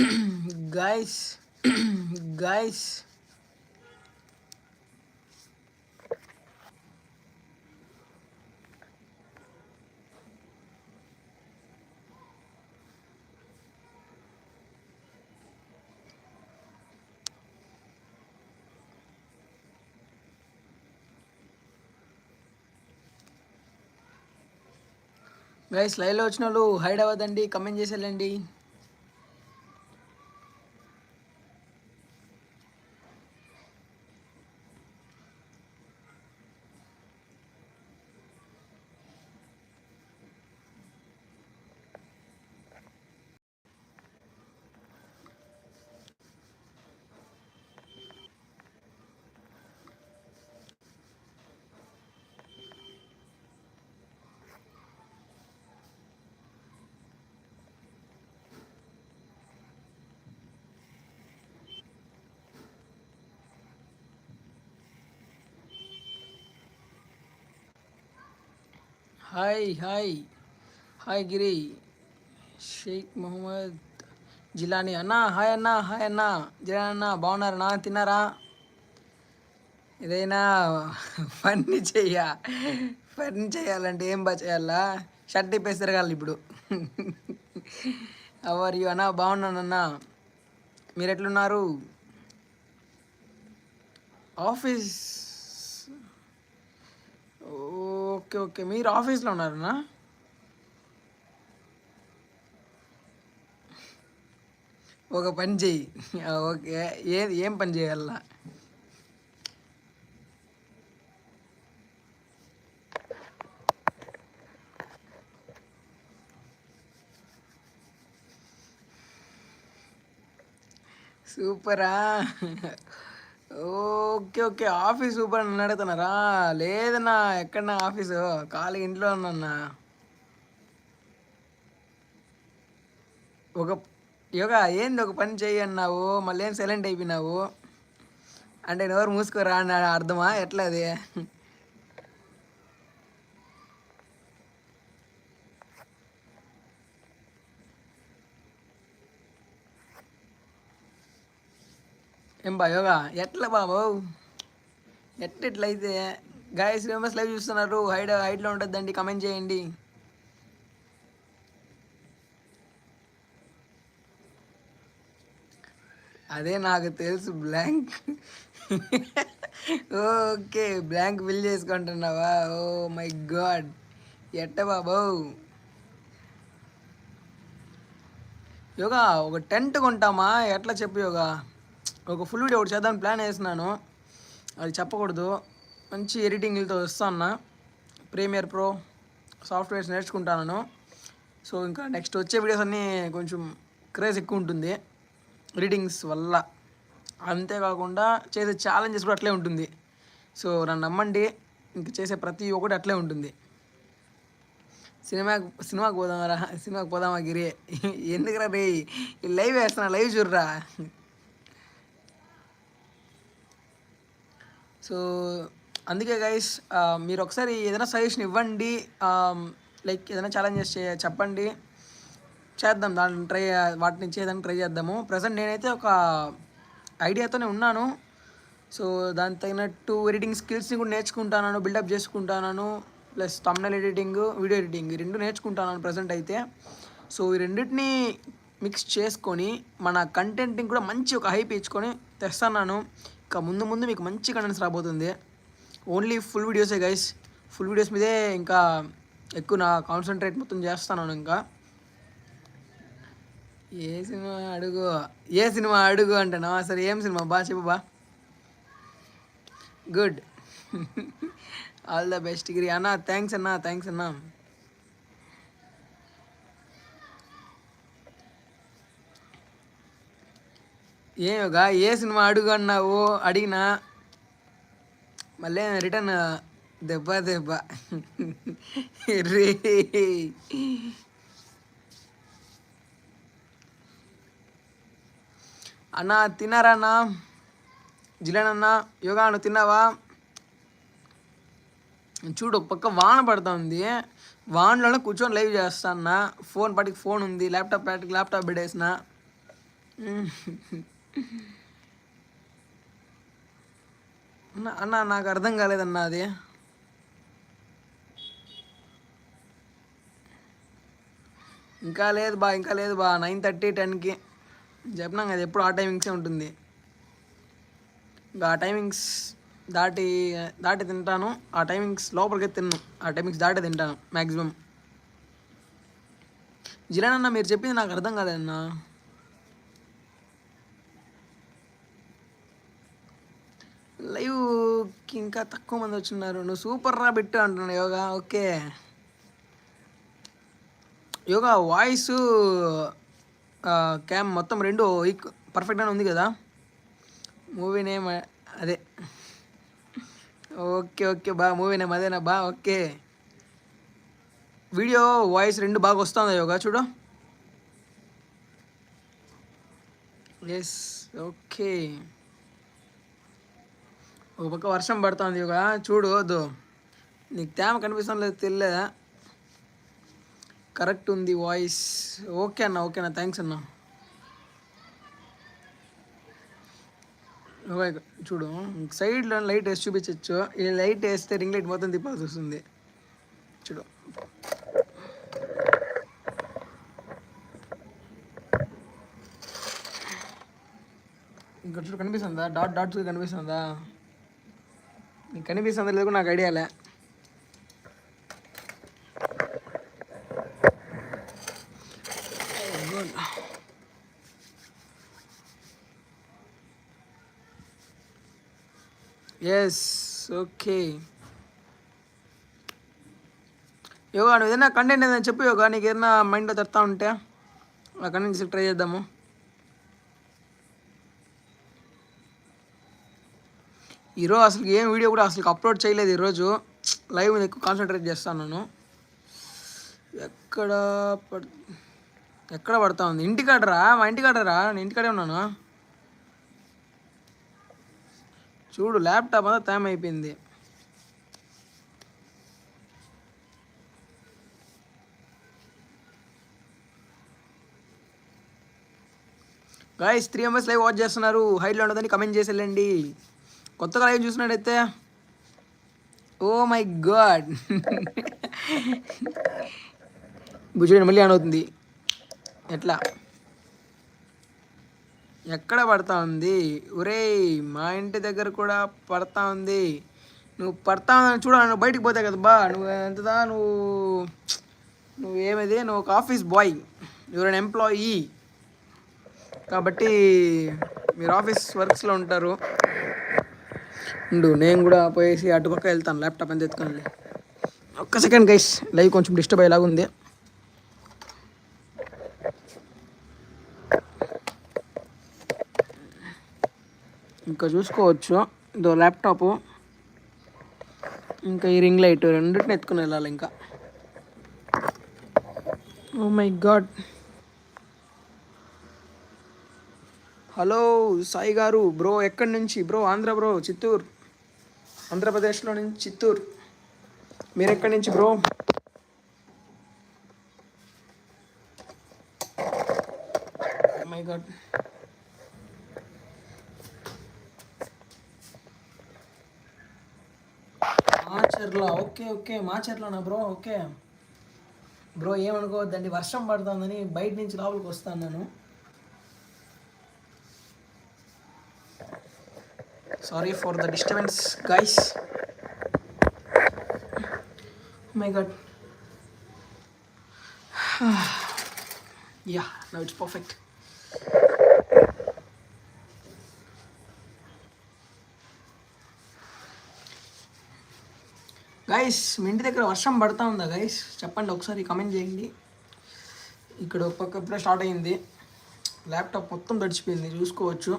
guys guys. Guys లైవ్లో వచ్చిన వాళ్ళు హైడ్ అవ్వదండి కమెంట్ చేసి వెళ్ళండి hi hi hi Giri Shaik Mohammed Jilani అన్నా హాయ్ అన్నా హాయ్ అన్నా జిలానీ అన్న బాగున్నారన్నా తిన్నారా? ఏదైనా ఫన్నీ చెయ్య? ఫన్నీ చేయాలంటే ఏం బా చేయాలా షర్ట్ ఇప్పేసి తిరగాలి ఇప్పుడు. అవర్ యూ అన్నా బాగున్నానన్నా మీరు ఎట్లున్నారు ఆఫీస్ ఓ ఓకే ఓకే మీరు ఆఫీస్లో ఉన్నారనా ఒక పని చెయ్యి ఓకే ఏ ఏం పని చేయాలా సూపరా ఓకే ఓకే. ఆఫీస్ సూపర్ అని అడుగుతున్నారా? లేదన్నా ఎక్కడన్నా ఆఫీసు? ఖాళీ ఇంట్లో ఉన్నా ఒక యోగా ఏంది ఒక పని చేయి అన్నావు? మళ్ళీ ఏం సైలెంట్ అయిపోయినావు? అంటే ఎవరు మూసుకోరా అని అర్థమా? ఎట్లా అది? ఏం బా ఎట్లా బాబు? ఎట్లా ఎట్లయితే గాయస్ ఫేమస్ లైవ్ చూస్తున్నారు. హైడ్ హైట్లో ఉంటుందండి కమెంట్ చేయండి. అదే నాకు తెలుసు బ్లాంక్ ఓకే బ్లాంక్ ఫిల్ చేసుకుంటున్నావా? Oh my god. ఎట్ట బాబు? యోగా ఒక టెంట్ కొంటామా? ఎట్లా చెప్పు యోగా? ఒక ఫుల్ వీడియో ఒకటి చేద్దామని ప్లాన్ వేసినాను. అది చెప్పకూడదు. మంచి ఎడిటింగ్లతో వస్తాను ప్రీమియర్ ప్రో సాఫ్ట్వేర్స్ నేర్చుకుంటాను సో ఇంకా నెక్స్ట్ వచ్చే వీడియోస్ అన్నీ కొంచెం క్రేజ్ ఎక్కువ ఉంటుంది. రీడింగ్స్ వల్ల. అంతేకాకుండా చేసే ఛాలెంజెస్ కూడా అట్లే ఉంటుంది. సో నన్ను నమ్మండి. ఇంక చేసే ప్రతి ఒక్కటి అట్లే ఉంటుంది. సినిమా సినిమాకి పోదామరా? సినిమాకి పోదామా గిరి? ఎందుకురా రే లైవ్ వేస్తున్నా లైవ్ చూడరా. సో అందుకే గైస్ మీరు ఒకసారి ఏదైనా సజెషన్ ఇవ్వండి లైక్ ఏదైనా ఛాలెంజెస్ చే చెప్పండి. చేద్దాం దాన్ని ట్రై వాటిని ఏదైనా ట్రై చేద్దాము. ప్రజెంట్ నేనైతే ఒక ఐడియాతోనే ఉన్నాను. సో దాని తగినట్టు ఎడిటింగ్ స్కిల్స్ని కూడా నేర్చుకుంటాను బిల్డప్ చేసుకుంటాను plus Tamil editing video editing ఈ రెండు నేర్చుకుంటాను ప్రజెంట్ అయితే. సో ఈ రెండింటిని మిక్స్ చేసుకొని మన కంటెంట్ని కూడా మంచి ఒక హైప్ ఇచ్చుకొని తెస్తాను ఇంకా ముందు ముందు మీకు మంచి కంటెంట్స్ రాబోతుంది. ఓన్లీ ఫుల్ వీడియోసే గైస్ ఫుల్ వీడియోస్ మీదే ఇంకా ఎక్కువ నా కాన్సన్ట్రేట్ మొత్తం చేస్తాను ఇంకా. ఏ సినిమా అడుగు? ఏ సినిమా అడుగు అంటానా సరే ఏం సినిమా? బా చెప్పు బా. Good all the best Giri అన్న థ్యాంక్స్ అన్న థ్యాంక్స్ అన్నా. ఏమోగా ఏ సినిమా అడుగు అన్నావు అడిగినా మళ్ళీ రిటర్న్ దెబ్బ దెబ్బ రే అన్న తిన్నారా అన్న జిలేనన్న యోగా అన్న తిన్నావా చూడు ఒక పక్క వాన పడుతూ ఉంది వానలోనే కూర్చొని లైవ్ చేస్తాను ఫోన్ పట్టుకు ఫోన్ ఉంది ల్యాప్టాప్ పట్టుకు ల్యాప్టాప్ పెట్టేసిన అన్న నాకు అర్థం కాలేదన్న అది. ఇంకా లేదు బా ఇంకా లేదు బా. నైన్ థర్టీ టెన్కి. చెప్పినాం కదా ఎప్పుడు ఆ టైమింగ్సే ఉంటుంది. ఇంకా ఆ టైమింగ్స్ దాటి దాటి తింటాను. ఆ టైమింగ్స్ లోపలికి తిన్ను. ఆ టైమింగ్స్ దాటి తింటాను మ్యాక్సిమం జిలాన్ మీరు చెప్పింది నాకు అర్థం కాలేదన్నా. లైవ్కి ఇంకా తక్కువ మంది వచ్చిన్నారు. నువ్వు సూపర్ రా బిట్టు అంటున్నావు Yoga okay. Yoga voice cam మొత్తం రెండు పర్ఫెక్ట్గానే ఉంది కదా? మూవీ నేమ్ అదే. ఓకే ఓకే బా మూవీ నేమ్ అదేనా? బా ఓకే. వీడియో వాయిస్ రెండు బాగా వస్తుందా యోగా చూడు. Yes okay. ఒక పక్క వర్షం పడుతుంది ఒక చూడు వద్దు. నీకు తేమ కనిపిస్తుంది లేదు తెల్లే కరెక్ట్ ఉంది వాయిస్ ఓకే అన్న ఓకే అన్న. థ్యాంక్స్ అన్న. చూడు సైడ్లో లైట్ వేసి చూపించచ్చు. ఈ లైట్ వేస్తే రింగ్ లైట్ మొత్తం తిప్పాల్సి వస్తుంది. చూడు. ఇంకా చూడు కనిపిస్తుందా? డాట్ డాట్స్ కనిపిస్తుందా? నీకు కనిపిస్తుందా లేదు నాకు ఐడియా లే. ఎస్ ఓకే యోగా నువ్వు ఏదైనా కంటెంట్ ఏదైనా చెప్పు యోగా నీకు ఏదైనా మైండ్లో తడతా ఉంటే ఆ కంటెంట్ ట్రై చేద్దాము. ఈరోజు అసలు ఏం వీడియో కూడా అసలు అప్లోడ్ చేయలేదు ఈరోజు లైవ్ మీద ఎక్కువ కాన్సన్ట్రేట్ చేస్తాను ఎక్కడ పడ్ ఎక్కడ పడతా ఉంది? ఇంటికాడరా మా ఇంటికాడరా నేను ఇంటికాడే ఉన్నాను. చూడు ల్యాప్టాప్ అంతా టైం అయిపోయింది. Guys three members live watch చేస్తున్నారు. హైట్లో ఉండదని కమెంట్ చేసి వెళ్ళండి. కొత్తగా లైవ్ చూసినట్టయితే ఓ మై గాడ్ బుజ్జుడి మళ్ళీ ఆన్ అవుతుంది. ఎట్లా? ఎక్కడ పడతా ఉంది? ఒరేయ్ మా ఇంటి దగ్గర కూడా పడతా ఉంది. నువ్వు పడతా ఉందని చూడ నువ్వు బయటికి పోతే కదా బా. నువ్వు ఎంతదా నువ్వు నువ్వు నువ్వు ఒక office boy you're an employee కాబట్టి మీరు ఆఫీస్ వర్క్స్లో ఉంటారు. ఉండు నేను కూడా పోయేసి అటుపక్క వెళ్తాను ల్యాప్టాప్ ఎంత ఎత్తుకొని ఒక్క సెకండ్ గైస్ లైవ్ కొంచెం డిస్టర్బ్ అయ్యేలాగా ఉంది. ఇంకా చూసుకోవచ్చు ఇదో ల్యాప్టాప్ ఇంకా ఈ రింగ్ లైట్ రెండింటిని ఎత్తుకుని వెళ్ళాలి ఇంకా. Oh my god hello Sai గారు బ్రో ఎక్కడి నుంచి? Bro Andhra bro Chittoor. ఆంధ్రప్రదేశ్లో నుంచి చిత్తూరు. మీరు ఎక్కడి నుంచి bro? Oh my god Macherla. Okay okay. మాచర్లనా bro? Okay. Bro ఏమనుకోవద్దండి. వర్షం పడుతుందని బయట నుంచి లోపలికి వస్తాను నేను. Sorry for the disturbance guys my god yeah now it's perfect guys మీ ఇంటి దగ్గర వర్షం పడతా ఉందా గైస్ చెప్పండి ఒకసారి కమెంట్ చేయండి. ఇక్కడ ఒక పక్క ఇప్పుడే స్టార్ట్ అయింది. ల్యాప్టాప్ మొత్తం తడిచిపోయింది చూసుకోవచ్చు.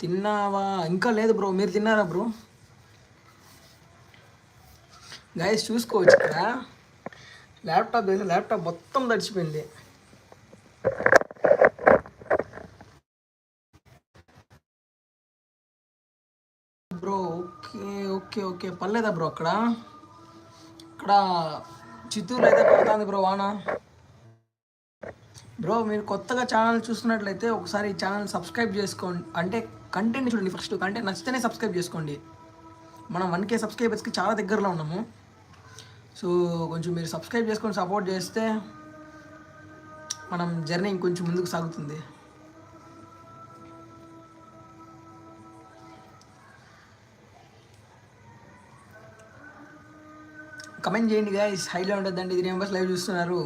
తిన్నావా? ఇంకా లేదు బ్రో. మీరు తిన్నారా బ్రో? గైస్ చూసుకోవచ్చు ఇక్కడ ల్యాప్టాప్ దగ్గర ల్యాప్టాప్ మొత్తం తడిచిపోయింది బ్రో ఓకే ఓకే ఓకే. పర్లేదా బ్రో అక్కడ? ఇక్కడ చిత్తూరులో అయితే పడుతుంది బ్రో వాన. బ్రో మీరు కొత్తగా ఛానల్ చూస్తున్నట్లయితే ఒకసారి ఛానల్ సబ్స్క్రైబ్ చేసుకోండి. అంటే కంటెంట్ చూడండి ఫస్ట్ కంటెంట్ నచ్చితేనే సబ్స్క్రైబ్ చేసుకోండి. మనం వన్ కే సబ్స్క్రైబర్స్కి చాలా దగ్గరలో ఉన్నాము. సో కొంచెం మీరు సబ్స్క్రైబ్ చేసుకొని సపోర్ట్ చేస్తే మనం జర్నీ ఇంకొంచెం ముందుకు సాగుతుంది. కమెంట్ చేయండి గాయస్ హైలో ఉంటుందండి త్రీ మెంబర్స్ లైవ్ చూస్తున్నారు.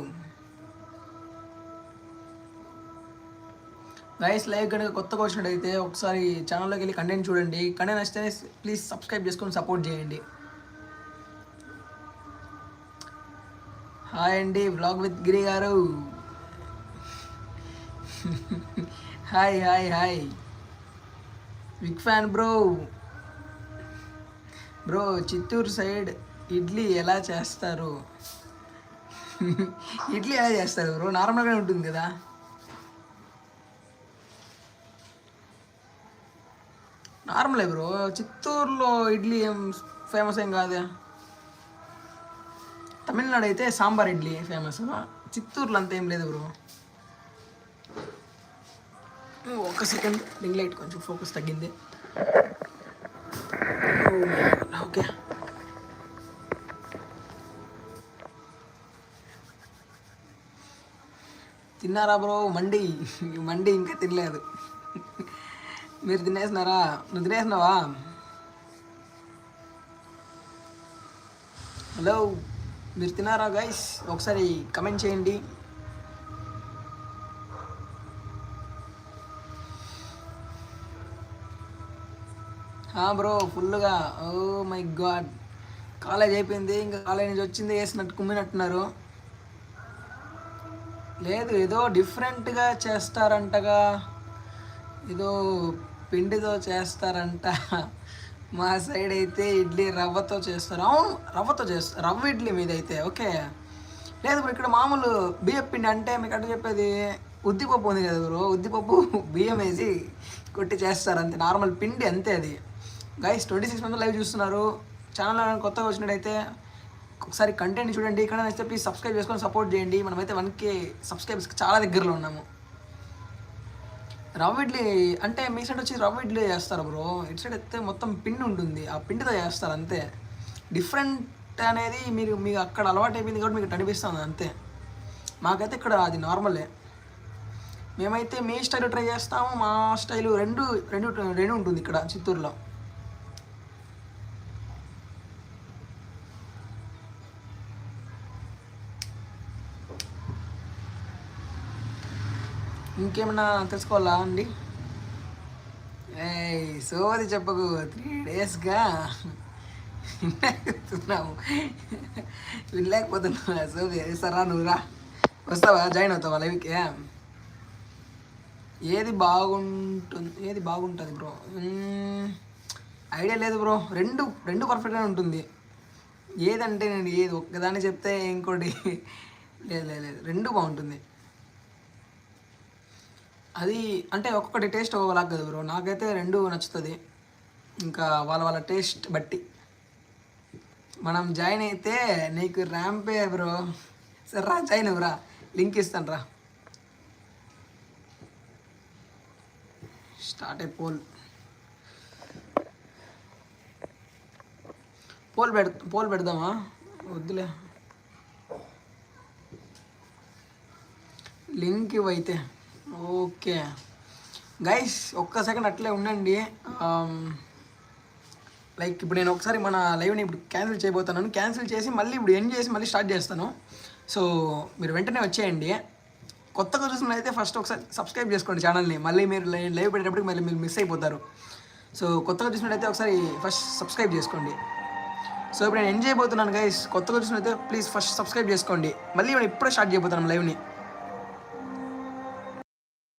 గైస్ లైవ్ కనుక కొత్తగా వచ్చినట్టయితే ఒకసారి ఛానల్లోకి వెళ్ళి కంటెంట్ చూడండి. కంటెంట్ నచ్చితేనే ప్లీజ్ సబ్స్క్రైబ్ చేసుకొని సపోర్ట్ చేయండి. హాయ్ అండి వ్లాగ్ విత్ గిరి గారు. Hi hi hi big fan bro bro Chittoor side idli ఎలా చేస్తారు? ఇడ్లీ ఎలా చేస్తారు బ్రో నార్మల్గానే ఉంటుంది కదా. నార్మలే బ్రో. చిత్తూరులో ఇడ్లీ ఏం ఫేమస్ ఏం కాదు. తమిళనాడు అయితే సాంబార్ ఇడ్లీ ఫేమస్ చిత్తూరులో అంత ఏం లేదు బ్రో. ఒక సెకండ్. రింగ్ లైట్ కొంచెం ఫోకస్ తగ్గింది. Oh, ఓకే తిన్నారా బ్రో? మండి. మండి ఇంకా తినలేదు. మీరు తినేసినారా? నువ్వు తినేసినావా? హలో మీరు తిన్నారా గైస్ ఒకసారి కమెంట్ చేయండి. బ్రో ఫుల్గా ఓ మై గాడ్ కాలేజ్ అయిపోయింది ఇంకా కాలేజ్ నుంచి వచ్చింది వేసినట్టు కుమ్మినట్టున్నారు. లేదు ఏదో డిఫరెంట్గా చేస్తారంటగా. ఏదో పిండితో చేస్తారంట. మా సైడ్ అయితే ఇడ్లీ రవ్వతో చేస్తారు. అవును రవ్వతో చేస్తారు రవ్వ ఇడ్లీ మీద అయితే ఓకే. లేదు బ్రో ఇక్కడ మామూలు బియ్యం పిండి అంటే మీకు అంటే చెప్పేది ఉద్దిపప్పు ఉంది కదా బ్రో ఉద్దిపప్పు బియ్యం వేసి కొట్టి చేస్తారు అంతే. నార్మల్ పిండి అంతే అది. గైస్ ట్వంటీ సిక్స్ మంది లైవ్ చూస్తున్నారు. ఛానల్ కొత్తగా వచ్చినట్టయితే ఒకసారి కంటెంట్ చూడండి. ఇక్కడ నచ్చితే ప్లీజ్ సబ్స్క్రైబ్ చేసుకొని సపోర్ట్ చేయండి. మనమైతే వన్ కే సబ్స్క్రైబర్స్కి చాలా దగ్గరలో ఉన్నాము. రవ్వ ఇడ్లీ అంటే మీ సైడ్ వచ్చి రవ్వ ఇడ్లీ చేస్తారు బ్రో ఇటు సైడ్ అయితే మొత్తం పిండి ఉంటుంది. ఆ పిండితో చేస్తారు అంతే. డిఫరెంట్ అనేది మీరు మీకు అక్కడ అలవాటు అయిపోయింది కాబట్టి మీకు అనిపిస్తుంది అంతే. మాకైతే ఇక్కడ అది నార్మలే మేమైతే మీ స్టైల్ ట్రై చేస్తాము మా స్టైల్ రెండు రెండు రెండు ఉంటుంది ఇక్కడ చిత్తూరులో. ఇంకేమన్నా తెలుసుకోవాలా అండి? సోది చెప్పకు. త్రీ డేస్గా వినలేకపోతున్నాము వినలేకపోతున్నా సోది సరా నువ్వురా వస్తావా? జాయిన్ అవుతావా లైవ్కి ఏది బాగుంటుంది ఏది బాగుంటుంది బ్రో ఐడియా లేదు బ్రో రెండు రెండు పర్ఫెక్ట్గా ఉంటుంది. ఏదంటే నేను ఏది ఒక్కదాన్ని చెప్తే ఇంకోటి లేదు లేదు లేదు. రెండు బాగుంటుంది. అది అంటే ఒక్కొక్కటి టేస్ట్ ఒకలాగా కదా బ్రో నాకైతే రెండు నచ్చుతుంది. ఇంకా వాళ్ళ వాళ్ళ టేస్ట్ బట్టి. మనం జాయిన్ అయితే నీకు ర్యాంపే బ్రో సరే రా జాయిన్ అవ్వరా లింక్ ఇస్తాను రా. స్టార్ట్ అయ్యి పోల్ పోల్ పెడ పోల్ పెడదామా? వద్దులే. లింక్ ఇవ్వైతే ఓకే. గైస్ ఒక్క సెకండ్ అట్లే ఉండండి. Um, లైక్ ఇప్పుడు నేను ఒకసారి మన లైవ్ని ఇప్పుడు క్యాన్సిల్ చేయబోతున్నాను. క్యాన్సిల్ చేసి మళ్ళీ ఇప్పుడు ఎండ్ చేసి మళ్ళీ స్టార్ట్ చేస్తాను. సో మీరు వెంటనే వచ్చేయండి. కొత్తగా చూసినట్లయితే ఫస్ట్ ఒకసారి సబ్స్క్రైబ్ చేసుకోండి ఛానల్ని మళ్ళీ మీరు లైవ్ పెట్టేటప్పటికి మళ్ళీ మీరు మిస్ అయిపోతారు. సో కొత్తగా చూసినట్లయితే ఒకసారి ఫస్ట్ సబ్స్క్రైబ్ చేసుకోండి. సో ఇప్పుడు నేను ఎంజాయ్ చేయబోతున్నాను గైస్ కొత్తగా చూసినట్లయితే ప్లీజ్ ఫస్ట్ సబ్స్క్రైబ్ చేసుకోండి. మళ్ళీ ఇప్పుడు ఇప్పుడే స్టార్ట్ చేయబోతున్నాం లైవ్ని